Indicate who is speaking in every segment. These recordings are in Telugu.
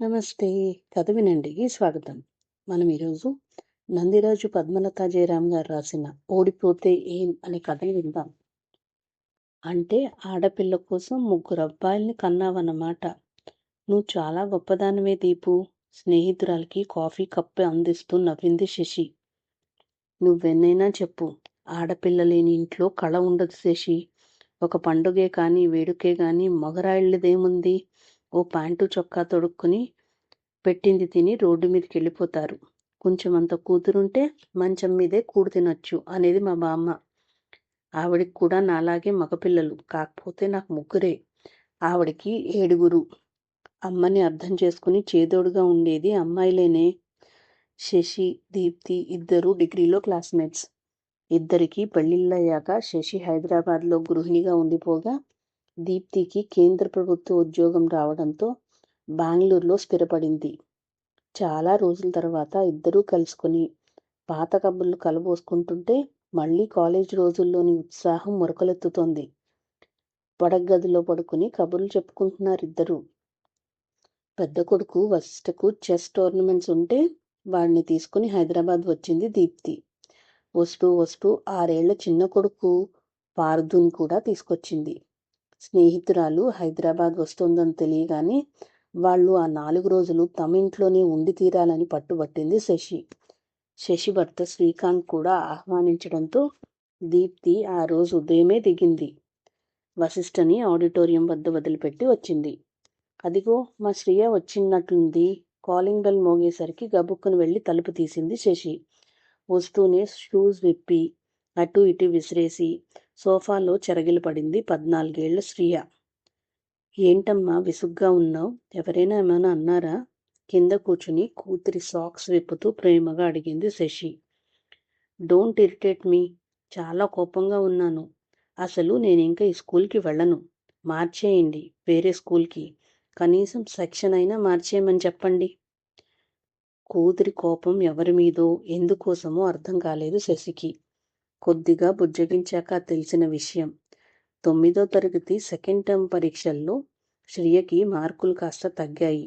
Speaker 1: నమస్తే. కథ వినండి స్వాగతం. మనం ఈరోజు నందిరాజు పద్మలత జయరామ్ గారు రాసిన ఓడిపోతే ఏం అనే కథను విందాం. అంటే ఆడపిల్ల కోసం ముగ్గురు అబ్బాయిల్ని కన్నావన్నమాట. నువ్వు చాలా గొప్పదానివే దీపు. స్నేహితురాలకి కాఫీ కప్పు అందిస్తూ నవ్వింది శశి. నువ్వెన్నైనా చెప్పు. ఆడపిల్ల లేని ఇంట్లో కళ ఉండదు శశి. ఒక పండుగే కానీ వేడుకే కానీ మగరాయిళ్ళదేముంది? ఓ ప్యాంటు చొక్కా తొడుక్కుని పెట్టింది తిని రోడ్డు మీదకి వెళ్ళిపోతారు కొంచెం అంత కూతురుంటే మంచం మీదే కూడు తినొచ్చు అనేది మా బామ్మ. ఆవిడికి కూడా నాలాగే మగపిల్లలు కాకపోతే నాకు ముగ్గురే. ఆవిడికి ఏడుగురు. అమ్మని అర్థం చేసుకుని చేదోడుగా ఉండేది అమ్మాయిలేనే. శశి దీప్తి ఇద్దరు డిగ్రీలో క్లాస్మేట్స్. ఇద్దరికి పెళ్ళిళ్ళయ్యాక శశి హైదరాబాద్లో గృహిణిగా ఉండిపోగా దీప్తికి కేంద్ర ప్రభుత్వ ఉద్యోగం రావడంతో బెంగళూరులో స్థిరపడింది. చాలా రోజుల తర్వాత ఇద్దరూ కలుసుకొని పాత కబుర్లు కలబోసుకుంటుంటే మళ్ళీ కాలేజ్ రోజుల్లోని ఉత్సాహం మురకలెత్తుతోంది పడగదిలో పడుకుని కబుర్లు చెప్పుకుంటున్నారు ఇద్దరు. పెద్ద కొడుకు వశిష్ఠకు చెస్ టోర్నమెంట్స్ ఉంటే వాడిని తీసుకుని హైదరాబాద్ వచ్చింది దీప్తి. వస్తూ వస్తూ ఆరేళ్ళ చిన్న కొడుకు పార్దుని కూడా తీసుకొచ్చింది. స్నేహితురాలు హైదరాబాద్ వస్తుందని తెలియగానే వాళ్ళు ఆ నాలుగు రోజులు తమ ఇంట్లోనే ఉండి తీరాలని పట్టుబట్టింది శశి. శశి భర్త శ్రీకాంత్ కూడా ఆహ్వానించడంతో దీప్తి ఆ రోజు ఉదయమే దిగింది. వశిష్ఠని ఆడిటోరియం వద్ద వదిలిపెట్టి వచ్చింది. అదిగో మా శ్రియ వచ్చినట్లుంది. కాలింగ్ బెల్ మోగేసరికి గబుక్కును వెళ్ళి తలుపు తీసింది శశి. వస్తూనే షూస్ విప్పి అటు ఇటు విసిరేసి సోఫాలో చెరగిలి పడింది పద్నాలుగేళ్ళ శ్రియ. ఏంటమ్మా విసుగ్గా ఉన్నావు? ఎవరైనా ఏమైనా అన్నారా కింద కూర్చుని కూతురి సాక్స్ విప్పుతూ ప్రేమగా అడిగింది శశి. Don't irritate me. చాలా కోపంగా ఉన్నాను. అసలు నేను ఇంకా ఈ స్కూల్కి వెళ్ళను. మార్చేయండి వేరే స్కూల్కి. కనీసం సెక్షన్ అయినా మార్చేయమని చెప్పండి కూతురి కోపం ఎవరి మీదో ఎందుకోసమో అర్థం కాలేదు శశికి. కొద్దిగా బుజ్జగించాక తెలిసిన విషయం. తొమ్మిదో తరగతి సెకండ్ టర్మ్ పరీక్షల్లో శ్రియకి మార్కులు కాస్త తగ్గాయి.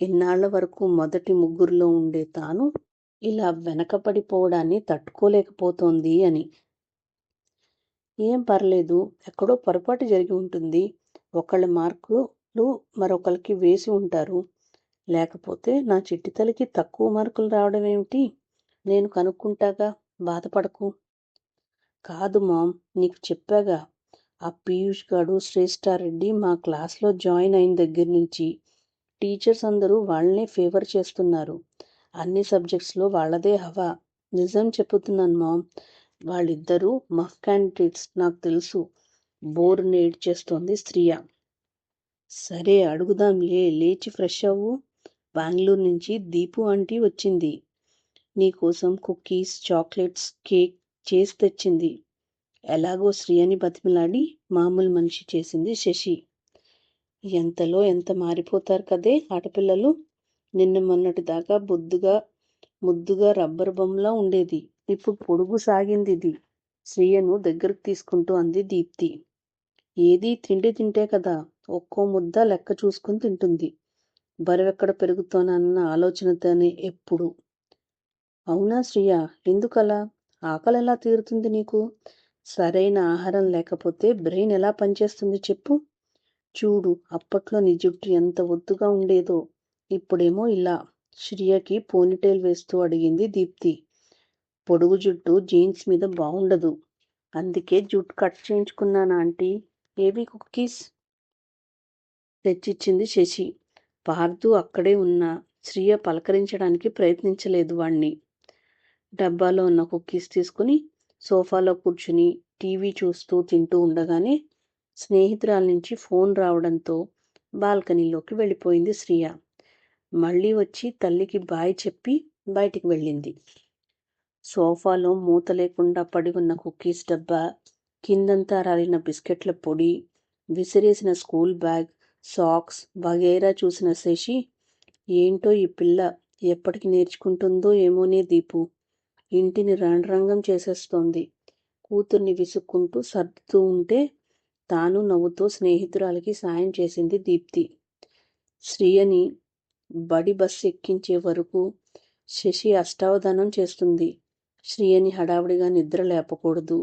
Speaker 1: ఇన్నాళ్ళ వరకు మొదటి ముగ్గురులో ఉండే తాను ఇలా వెనకపడిపోవడాన్ని తట్టుకోలేకపోతోంది అని. ఏం పర్లేదు ఎక్కడో పొరపాటు జరిగి ఉంటుంది. ఒకళ్ళ మార్కులు మరొకరికి వేసి ఉంటారు. లేకపోతే నా చిట్టితలకి తక్కువ మార్కులు రావడం ఏమిటి నేను కనుక్కుంటాగా బాధపడకు. కాదు మామ్ నీకు చెప్పాగా. ఆ పీయూష్ గాడు శ్రేష్ఠారెడ్డి మా క్లాస్లో జాయిన్ అయిన దగ్గర నుంచి టీచర్స్ అందరూ వాళ్ళనే ఫేవర్ చేస్తున్నారు. అన్ని సబ్జెక్ట్స్లో వాళ్ళదే హవా. నిజం చెప్పుతున్నాను మామ్ వాళ్ళిద్దరూ మఫ్ క్యాండిడేట్స్ నాకు తెలుసు. బోర్ నేడ్ చేస్తోంది స్త్రీయ. సరే అడుగుదాం. లే లేచి ఫ్రెష్ అవ్వు. బెంగళూరు నుంచి దీపు ఆంటీ వచ్చింది. నీకోసం కుకీస్ చాక్లెట్స్ కేక్ చేసి తెచ్చింది. ఎలాగో శ్రీయని బతిమలాడి మామూలు మనిషి చేసింది శశి. ఎంతలో ఎంత మారిపోతారు కదే ఆడపిల్లలు. నిన్న మొన్నటి దాకా బొద్దుగా ముద్దుగా రబ్బర్ బొమ్మలా ఉండేది. ఇప్పుడు పొడుగు సాగింది ఇది. శ్రీయను దగ్గరకు తీసుకుంటూ అంది దీప్తి. ఏది తిండి తింటే కదా ఒక్కో ముద్ద లెక్క చూసుకుని తింటుంది. బరువెక్కడ పెరుగుతోనన్న ఆలోచనతోనే ఎప్పుడు. అవునా శ్రీయ ఎందుకలా? ఆకలి ఎలా తీరుతుంది నీకు? సరైన ఆహారం లేకపోతే బ్రెయిన్ ఎలా పనిచేస్తుంది చెప్పు. చూడు అప్పట్లో నీ జుట్టు ఎంత ఒత్తుగా ఉండేదో ఇప్పుడేమో ఇలా. శ్రియకి పోనిటైల్ వేస్తూ అడిగింది దీప్తి. పొడుగు జుట్టు జీన్స్ మీద బాగుండదు అందుకే జుట్టు కట్ చేయించుకున్నాను ఆంటీ? ఏవి కుకీస్ తెచ్చిచ్చింది శశి. పార్దు అక్కడే ఉన్న. శ్రియ పలకరించడానికి ప్రయత్నించలేదు వాణ్ణి. డబ్బాలో ఉన్న కుకీస్ తీసుకుని సోఫాలో కూర్చుని టీవీ చూస్తూ తింటూ ఉండగానే స్నేహితురాల నుంచి ఫోన్ రావడంతో బాల్కనీలోకి వెళ్ళిపోయింది శ్రియ. మళ్ళీ వచ్చి తల్లికి బాయ్ చెప్పి బయటికి వెళ్ళింది. సోఫాలో మూత లేకుండా పడి ఉన్న కుక్కీస్ డబ్బా కిందంతా రాలిన బిస్కెట్ల పొడి విసిరేసిన స్కూల్ బ్యాగ్ సాక్స్ వగైరా చూసిన శశి ఏంటో ఈ పిల్ల ఎప్పటికి నేర్చుకుంటుందో ఏమోనే దీపు. ఇంటిని రణరంగం చేసేస్తోంది. కూతుర్ని విసుక్కుంటూ సర్దుతూ ఉంటే తాను నవ్వుతూ స్నేహితురాలకి సాయం చేసింది దీప్తి. శ్రీయని బడి బస్సు ఎక్కించే వరకు శశి అష్టావధానం చేస్తుంది. శ్రీయని హడావుడిగా నిద్ర లేపకూడదు.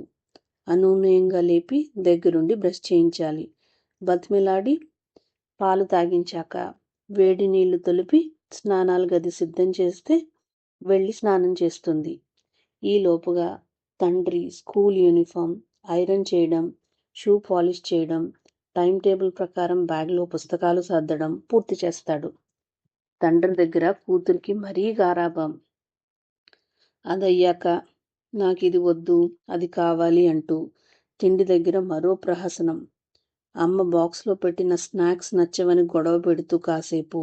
Speaker 1: అనూనయంగా లేపి దగ్గరుండి బ్రష్ చేయించాలి. బతిమిలాడి పాలు తాగించాక వేడి నీళ్ళు తొలిపి స్నానాలు గది సిద్ధం చేస్తే వెళ్ళి స్నానం చేస్తుంది. ఈలోపుగా తండ్రి స్కూల్ యూనిఫామ్ ఐరన్ చేయడం షూ పాలిష్ చేయడం టైం టేబుల్ ప్రకారం బ్యాగ్లో పుస్తకాలు సర్దడం పూర్తి చేస్తాడు. తండ్రి దగ్గర కూతురికి మరీ గారాభం. అదయ్యాక నాకు ఇది వద్దు అది కావాలి అంటూ తిండి దగ్గర మరో ప్రహసనం. అమ్మ బాక్స్లో పెట్టిన స్నాక్స్ నచ్చవని గొడవ పెడుతూ కాసేపు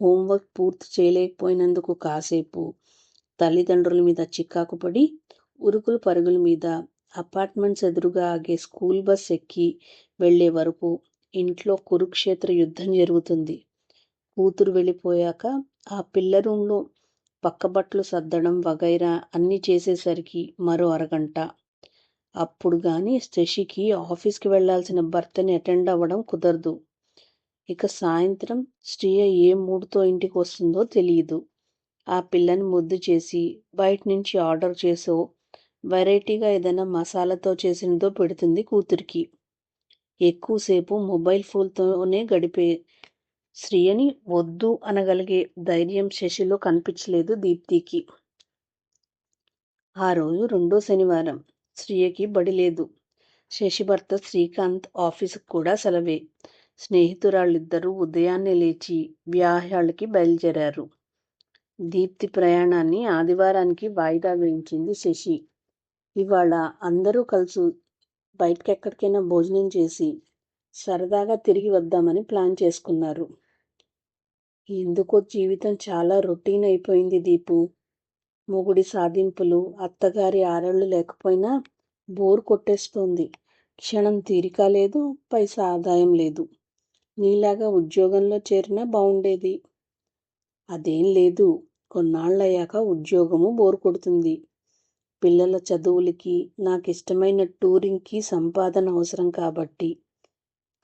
Speaker 1: హోంవర్క్ పూర్తి చేయలేకపోయినందుకు కాసేపు తల్లిదండ్రుల మీద చిక్కాకు పడి ఉరుకుల పరుగుల మీద అపార్ట్మెంట్స్ ఎదురుగా ఆగే స్కూల్ బస్ ఎక్కి వెళ్ళే వరకు ఇంట్లో కురుక్షేత్ర యుద్ధం జరుగుతుంది. కూతురు వెళ్ళిపోయాక ఆ పిల్ల రూమ్లో పక్కబట్లు సర్దడం వగైరా అన్నీ చేసేసరికి మరో అరగంట. అప్పుడు కానీ శశికి ఆఫీస్కి వెళ్ళాల్సిన భర్తని అటెండ్ అవ్వడం కుదరదు. ఇక సాయంత్రం శ్రీయ ఏ మూడుతో ఇంటికి వస్తుందో తెలియదు ఆ పిల్లని ముద్దు చేసి బయట నుంచి ఆర్డర్ చేసో వెరైటీగా ఏదైనా మసాలాతో చేసినదో పెడుతుంది కూతురికి. ఎక్కువసేపు మొబైల్ ఫోన్తోనే గడిపే శ్రీయని వద్దు అనగలిగే ధైర్యం శశిలో కనిపించలేదు దీప్తికి. ఆ రోజు రెండో శనివారం శ్రీయకి బడి లేదు. శశి భర్త శ్రీకాంత్ ఆఫీసుకు కూడా సెలవే. స్నేహితురాళ్ళిద్దరూ ఉదయాన్నే లేచి వ్యాహ్యాళ్ళకి బయలుదేరారు. దీప్తి ప్రయాణాన్ని ఆదివారానికి వాయిదా వేయించింది శశి. ఇవాళ అందరూ కలిసి. బయటకెక్కడికైనా భోజనం చేసి సరదాగా తిరిగి వద్దామని ప్లాన్ చేసుకున్నారు. ఎందుకో జీవితం చాలా రొటీన్ అయిపోయింది దీపు. మొగుడి సాధింపులు అత్తగారి ఆరళ్ళు లేకపోయినా బోర్ కొట్టేస్తోంది. క్షణం తీరిక లేదు పైసా ఆదాయం లేదు. నీలాగా ఉద్యోగంలో చేరినా బాగుండేది అదేం లేదు కొన్నాళ్ళయ్యాక ఉద్యోగము బోర్ కొడుతుంది. పిల్లల చదువులకి నాకు ఇష్టమైన టూరింగ్కి సంపాదన అవసరం కాబట్టి.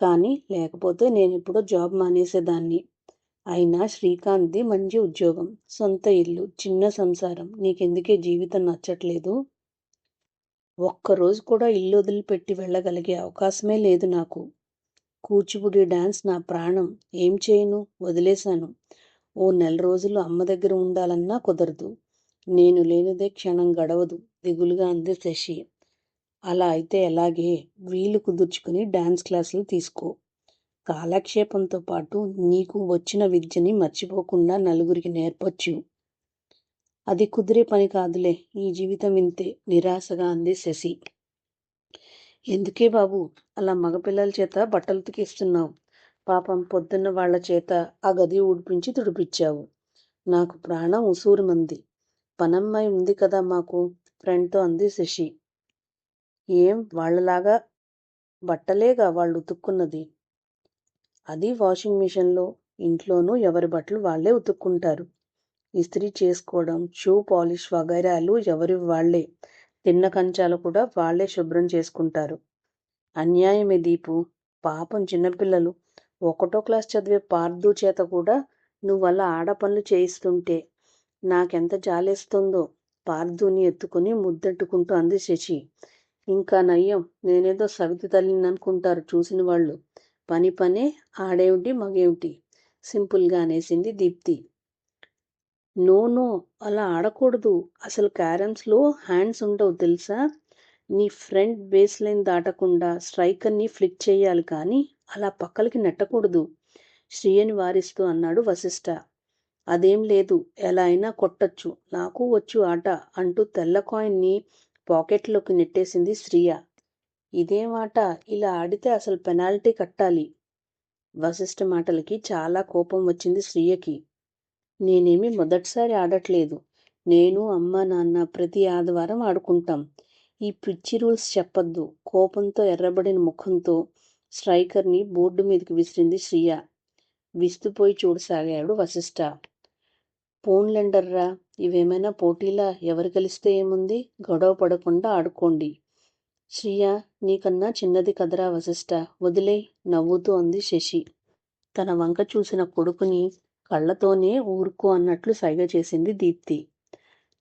Speaker 1: కానీ లేకపోతే నేను ఇప్పుడు జాబ్ మానేసేదాన్ని. అయినా శ్రీకాంత్ది మంచి ఉద్యోగం సొంత ఇల్లు చిన్న సంసారం. నీకెందుకే జీవితం నచ్చట్లేదు? ఒక్కరోజు కూడా ఇల్లు వదిలిపెట్టి వెళ్ళగలిగే అవకాశమే లేదు నాకు. కూచిపూడి డాన్స్ నా ప్రాణం. ఏం చేయను? వదిలేశాను. ఓ నెల రోజులు అమ్మ దగ్గర ఉండాలన్నా కుదరదు. నేను లేనిదే క్షణం గడవదు. దిగులుగా అంది శశి. అలా అయితే ఎలాగే? వీలు కుదుర్చుకుని డాన్స్ క్లాసులు తీసుకో. కాలక్షేపంతో పాటు నీకు వచ్చిన విద్యని మర్చిపోకుండా నలుగురికి నేర్పొచ్చు. అది కుదిరే పని కాదులే. ఈ జీవితం ఇంతే నిరాశగా అంది శశి. ఎందుకే బాబు? అలా మగపిల్లల చేత బట్టలు ఉతికిస్తున్నావు. పాపం పొద్దున్న వాళ్ళ చేత ఆ గది ఊడిపించి తుడిపించావు నాకు ప్రాణం ఉసూరుమంది. పనమ్మాయి ఉంది కదా మాకు ఫ్రెండ్తో అంది శశి. ఏం వాళ్ళలాగా బట్టలేగా వాళ్ళు ఉతుక్కున్నది? అది వాషింగ్ మిషన్లో ఇంట్లోనూ ఎవరి బట్టలు వాళ్ళే ఉతుక్కుంటారు. ఇస్త్రీ చేసుకోవడం షూ పాలిష్ వగైరాలు ఎవరి వాళ్ళే తిన్న కంచాలు కూడా వాళ్ళే శుభ్రం చేసుకుంటారు. అన్యాయమే దీపు. పాపం చిన్నపిల్లలు ఒకటో క్లాస్ చదివే పార్దు చేత కూడా నువ్వల్ల అలా ఆడపనులు చేయిస్తుంటే నాకెంత జాలేస్తుందో పార్దుని ఎత్తుకుని ముద్దెట్టుకుంటూ అంది శశి. ఇంకా నయ్యం నేనేదో సవితి తల్లిని అనుకుంటారు చూసిన వాళ్ళు. పని పనే ఆడేమిటి మగేమిటి సింపుల్గా అనేసింది దీప్తి. నో నో అలా ఆడకూడదు. అసలు క్యారమ్స్లో హ్యాండ్స్ ఉండవు తెలుసా? నీ ఫ్రంట్ బేస్ లైన్ దాటకుండా స్ట్రైకర్ని ఫ్లిక్ చేయాలి కానీ అలా పక్కలకి నెట్టకూడదు. శ్రీయని వారిస్తూ అన్నాడు వశిష్ఠ అదేం లేదు ఎలా అయినా కొట్టచ్చు నాకు వచ్చు ఆట అంటూ తెల్ల కాయిన్ని పాకెట్లోకి నెట్టేసింది శ్రీయ. ఇదేం ఆట? ఇలా ఆడితే అసలు పెనాల్టీ కట్టాలి. వశిష్ఠ మాటలకి చాలా కోపం వచ్చింది శ్రీయకి. నేనేమి మొదటిసారి ఆడట్లేదు. నేను అమ్మ నాన్న ప్రతి ఆదివారం ఆడుకుంటాం. ఈ పిచ్చి రూల్స్ చెప్పొద్దు. కోపంతో ఎర్రబడిన ముఖంతో స్ట్రైకర్ని బోర్డు మీదకి విసిరింది శ్రియ. విస్తుపోయి చూడసాగాడు వశిష్ఠ పోన్లెండర్రా ఇవేమైనా పోటీలా? ఎవరు గెలిస్తే ఏముంది? గొడవ పడకుండా ఆడుకోండి. శ్రియ నీకన్నా చిన్నది కదరా వశిష్ఠ వదిలే నవ్వుతూ అంది శశి. తన వంక చూసిన కొడుకుని కళ్ళతోనే ఊరుకో అన్నట్లు సైగ చేసింది దీప్తి.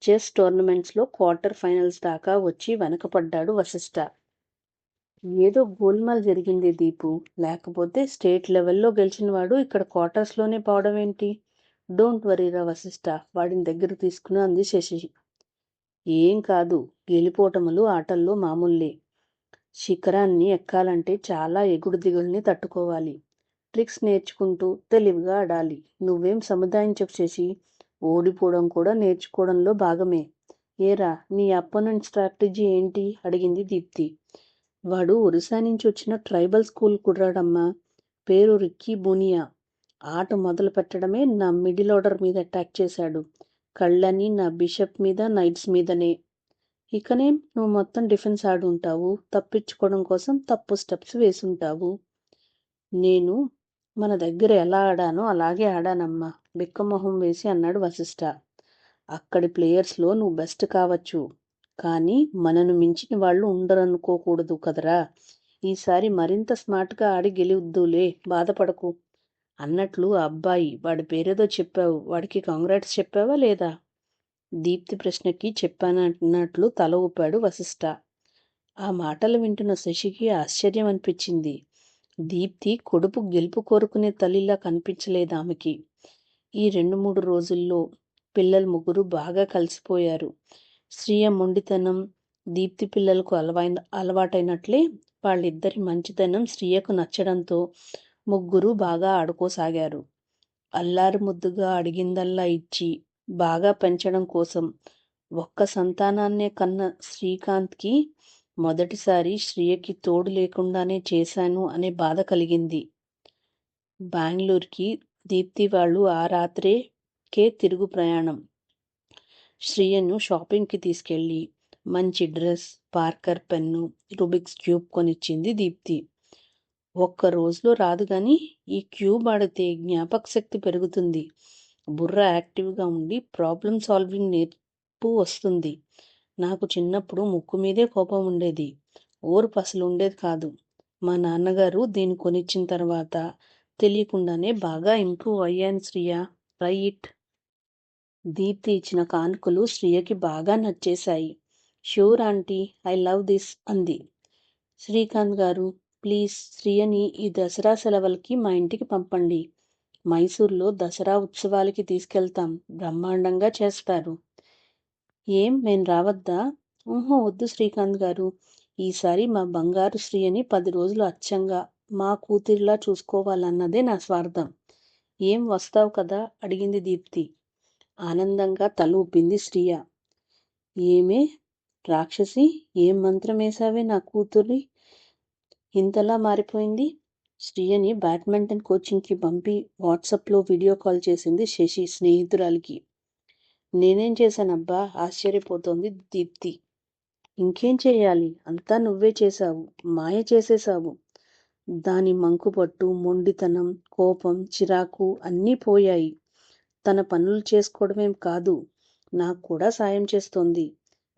Speaker 1: చెస్ టోర్నమెంట్స్లో క్వార్టర్ ఫైనల్స్ దాకా వచ్చి వెనకపడ్డాడు వశిష్ఠ ఏదో గోల్మాల్ జరిగింది దీపు. లేకపోతే స్టేట్ లెవెల్లో గెలిచిన వాడు ఇక్కడ క్వార్టర్స్లోనే పోవడం ఏంటి? డోంట్ వరీరా వశిష్ట వాడిని దగ్గర తీసుకుని అంది శశి ఏం కాదు గెలిపోటములు ఆటల్లో మామూలే. శిఖరాన్ని ఎక్కాలంటే చాలా ఎగుడు దిగుల్ని తట్టుకోవాలి. ట్రిక్స్ నేర్చుకుంటూ తెలివిగా ఆడాలి. నువ్వేం సముదాయించకు శశి. ఓడిపోవడం కూడా నేర్చుకోవడంలో భాగమే. ఏరా నీ అపోనెంట్ స్ట్రాటజీ ఏంటి? అడిగింది దీప్తి. వాడు ఒరిస్సా నుంచి వచ్చిన ట్రైబల్ స్కూల్ కుర్రాడమ్మా పేరు రిక్కీ బోనియా. ఆట మొదలు పెట్టడమే నా మిడిల్ ఆర్డర్ మీద అటాక్ చేశాడు. కళ్ళని నా బిషప్ మీద నైట్స్ మీదనే. ఇకనే నువ్వు మొత్తం డిఫెన్స్ ఆడుంటావు తప్పించుకోవడం కోసం తప్పు స్టెప్స్ వేసుంటావు. నేను మన దగ్గర ఎలా ఆడానో అలాగే ఆడానమ్మా బిక్కమొహం వేసి అన్నాడు వశిష్ఠ అక్కడి ప్లేయర్స్లో నువ్వు బెస్ట్ కావచ్చు. కానీ మనను మించిన వాళ్ళు ఉండరనుకోకూడదు కదరా. ఈసారి మరింత స్మార్ట్గా ఆడి గెలివద్దులే బాధపడకు. అన్నట్లు ఆ అబ్బాయి వాడి పేరేదో చెప్పావు వాడికి కాంగ్రాట్స్ చెప్పావా లేదా? దీప్తి ప్రశ్నకి చెప్పానన్నట్లు తల ఊపాడు వశిష్ఠ ఆ మాటలు వింటున్న శశికి ఆశ్చర్యం అనిపించింది. దీప్తి కొడుపు గెలుపు కోరుకునే తల్లిలా కనిపించలేదు ఆమెకి ఈ రెండు మూడు రోజుల్లో పిల్లలు ముగ్గురు బాగా కలిసిపోయారు. శ్రీయ మొండితనం దీప్తి పిల్లలకు అలవైన అలవాటైనట్లే వాళ్ళిద్దరి మంచితనం శ్రీయకు నచ్చడంతో ముగ్గురు బాగా ఆడుకోసాగారు. అల్లారు ముద్దుగా అడిగిందల్లా ఇచ్చి బాగా పెంచడం కోసం ఒక్క సంతానాన్నే కన్న శ్రీకాంత్కి మొదటిసారి శ్రీయకి తోడు లేకుండానే చేశాను అనే బాధ కలిగింది. బెంగళూరుకి దీప్తి వాళ్ళు ఆ రాత్రేకే తిరుగు ప్రయాణం. శ్రీయను షాపింగ్కి తీసుకెళ్ళి మంచి dress Parker pen Rubik's cube కొనిచ్చింది Deepti. ఒక్క రోజులో రాదు కానీ ఈ క్యూబ్ ఆడితే జ్ఞాపక శక్తి పెరుగుతుంది. బుర్ర యాక్టివ్గా ఉండి ప్రాబ్లం సాల్వింగ్ నేర్పు వస్తుంది. నాకు చిన్నప్పుడు ముక్కు మీదే కోపం ఉండేది. ఓర్పు అసలు ఉండేది కాదు. మా నాన్నగారు దీన్ని కొనిచ్చిన తర్వాత తెలియకుండానే బాగా ఇంప్రూవ్ అయ్యాను శ్రియ. రైట్. దీప్తి ఇచ్చిన కానుకలు శ్రియకి బాగా నచ్చేశాయి. Sure aunty I love this అంది. శ్రీకాంత్ గారు ప్లీజ్ శ్రియని ఈ దసరా సెలవులకి మా ఇంటికి పంపండి. మైసూర్లో దసరా ఉత్సవాలకి తీసుకెళ్తాం. బ్రహ్మాండంగా చేస్తారు. ఏం? మేము రావద్దా? ఊహో వద్దు శ్రీకాంత్ గారు. ఈసారి మా బంగారు శ్రీయని పది రోజులు అచ్చంగా మా కూతురిలా చూసుకోవాలన్నదే నా స్వార్థం. ఏం? వస్తావు కదా? అడిగింది దీప్తి. ఆనందంగా తల ఊపింది శ్రీయ. ఏమే రాక్షసి ఏం మంత్రం వేసావే నా కూతుర్ని? ఇంతలా మారిపోయింది? శ్రీయని బ్యాడ్మింటన్ కోచింగ్కి పంపి వాట్సాప్లో వీడియో కాల్ చేసింది శశి స్నేహితురాలికి. నేనేం చేశానబ్బా? ఆశ్చర్యపోతోంది దీప్తి. ఇంకేం చేయాలి? అంతా నువ్వే చేశావు మాయ చేసేశావు. దాని మంకుపట్టు మొండితనం కోపం చిరాకు అన్నీ పోయాయి. తన పనులు చేసుకోవడమేం కాదు. నాకు కూడా సాయం చేస్తోంది.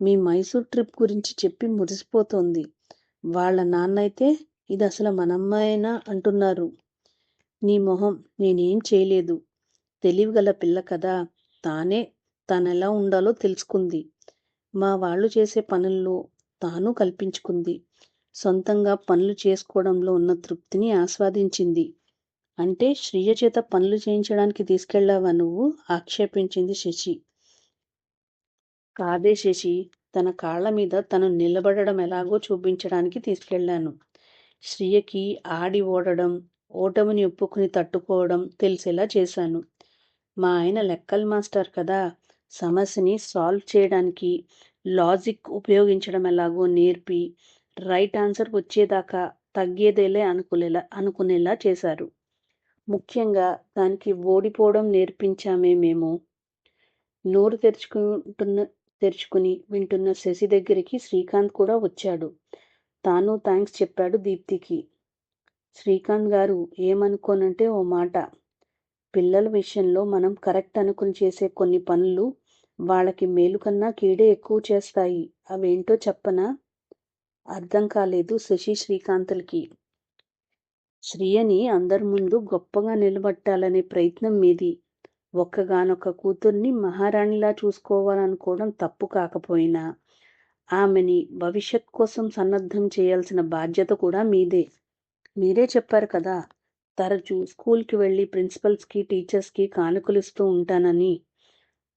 Speaker 1: మీ మైసూర్ ట్రిప్ గురించి చెప్పి మురిసిపోతోంది. వాళ్ళ నాన్నైతే ఇది అసలు మనమ్మాయేనా అంటున్నారు. నీ మొహం నేనేం చేయలేదు. తెలివిగల పిల్ల కదా. తానే తానెలా ఉండాలో తెలుసుకుంది. మా వాళ్ళు చేసే పనుల్లో తాను కల్పించుకుంది. సొంతంగా పనులు చేసుకోవడంలో ఉన్న తృప్తిని ఆస్వాదించింది. అంటే శ్రీయ చేత పనులు చేయించడానికి తీసుకెళ్ళావా నువ్వు? ఆక్షేపించింది శశి. కాదే శశి తన కాళ్ళ మీద తను నిలబడడం ఎలాగో చూపించడానికి తీసుకెళ్ళాను శ్రీయకి ఆడి ఓడడం ఓటమిని ఒప్పుకుని తట్టుకోవడం తెలిసేలా చేశాను. మా ఆయన లెక్కల మాస్టర్ కదా సమస్యని సాల్వ్ చేయడానికి లాజిక్ ఉపయోగించడం ఎలాగో నేర్పి రైట్ ఆన్సర్ వచ్చేదాకా తగ్గేదేలే అనుకునేలా అనుకునేలా చేశారు. ముఖ్యంగా దానికి ఓడిపోవడం నేర్పించామే మేము. నోరు తెరుచుకుంటున్న తెరుచుకుని వింటున్న శశి దగ్గరికి శ్రీకాంత్ కూడా వచ్చాడు. తాను థ్యాంక్స్ చెప్పాడు దీప్తికి. శ్రీకాంత్ గారు ఏమనుకోనంటే ఓ మాట. పిల్లల విషయంలో మనం కరెక్ట్ అనుకుని చేసే కొన్ని పనులు వాళ్ళకి మేలు కన్నా కీడే ఎక్కువ చేస్తాయి. అవేంటో చెప్పనా? అర్థం కాలేదు శశి శ్రీకాంతులకి. శ్రీయని అందరి ముందు గొప్పగా నిలబట్టాలనే ప్రయత్నం మీది. ఒక్కగానొక్క కూతుర్ని మహారాణిలా చూసుకోవాలనుకోవడం తప్పు కాకపోయినా ఆమెని భవిష్యత్ కోసం సన్నద్ధం చేయాల్సిన బాధ్యత కూడా మీదే. మీరే చెప్పారు కదా తరచూ స్కూల్కి వెళ్ళి ప్రిన్సిపల్స్కి టీచర్స్కి కానుకలిస్తూ ఉంటానని.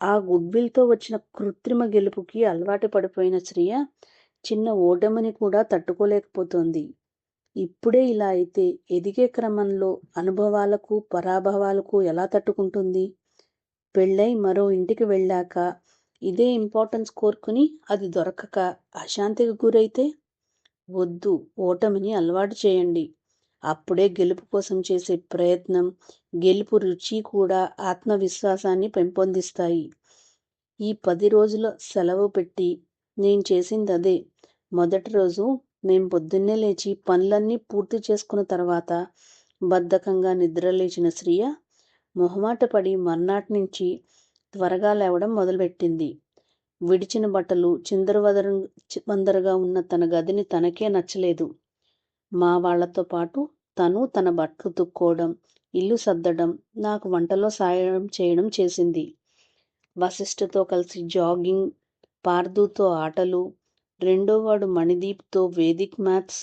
Speaker 1: ఆ గుడ్విల్తో వచ్చిన కృత్రిమ గెలుపుకి అలవాటు పడిపోయిన శ్రియ చిన్న ఓటమిని కూడా తట్టుకోలేకపోతోంది. ఇప్పుడే ఇలా అయితే ఎదిగే క్రమంలో అనుభవాలకు పరాభవాలకు ఎలా తట్టుకుంటుంది? పెళ్ళై మరో ఇంటికి వెళ్ళాక ఇదే ఇంపార్టెన్స్ కోరుకుని అది దొరకక అశాంతికి గురైతే వద్దు ఓటమిని అలవాటు చేయండి. అప్పుడే గెలుపు కోసం చేసే ప్రయత్నం గెలుపు రుచి కూడా ఆత్మవిశ్వాసాన్ని పెంపొందిస్తాయి. ఈ పది రోజుల సెలవు పెట్టి నేను చేసింది అదే మొదటి రోజు మేం పొద్దున్నే లేచి పనులన్నీ పూర్తి చేసుకున్న తర్వాత బద్ధకంగా నిద్రలేచిన శ్రియ మొహమాట పడి మర్నాటి నుంచి త్వరగా లేవడం మొదలుపెట్టింది. విడిచిన బట్టలు చిందరవదర వందరగా ఉన్న తన గదిని తనకే నచ్చలేదు. మా వాళ్ళతో పాటు తను తన బట్టలు తుక్కోవడం ఇల్లు సర్దడం నాకు వంటలో సాయం చేయడం చేసింది. వశిష్ఠతో కలిసి జాగింగ్ పార్దుతో ఆటలు రెండోవాడు మణిదీప్తో వేదిక్ మ్యాథ్స్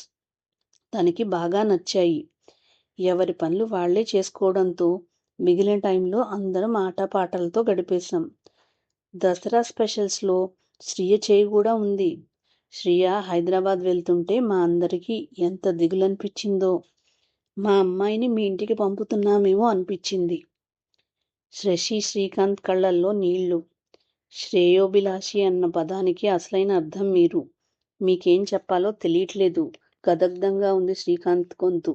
Speaker 1: తనకి బాగా నచ్చాయి. ఎవరి పనులు వాళ్ళే చేసుకోవడంతో మిగిలిన టైంలో అందరం ఆటపాటలతో గడిపేశాం. దసరా స్పెషల్స్లో శ్రియ చేయి కూడా ఉంది. శ్రియ హైదరాబాద్ వెళ్తుంటే మా అందరికీ ఎంత దిగులనిపించిందో మా అమ్మాయిని మీ ఇంటికి పంపుతున్నామేమో అనిపించింది. శశి శ్రీకాంత్ కళ్ళల్లో నీళ్ళు. శ్రేయోభిలాషి అన్న పదానికి అసలైన అర్థం మీరు. మీకేం చెప్పాలో తెలియట్లేదు. గదగ్ధంగా ఉంది శ్రీకాంత్ గొంతు.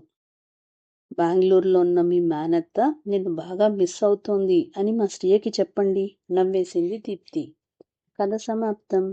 Speaker 1: బెంగళూరులో ఉన్న మీ మేనత్త నేను బాగా మిస్ అవుతోంది అని మా శ్రీయకి చెప్పండి. నవ్వేసింది దీప్తి. కథ సమాప్తం.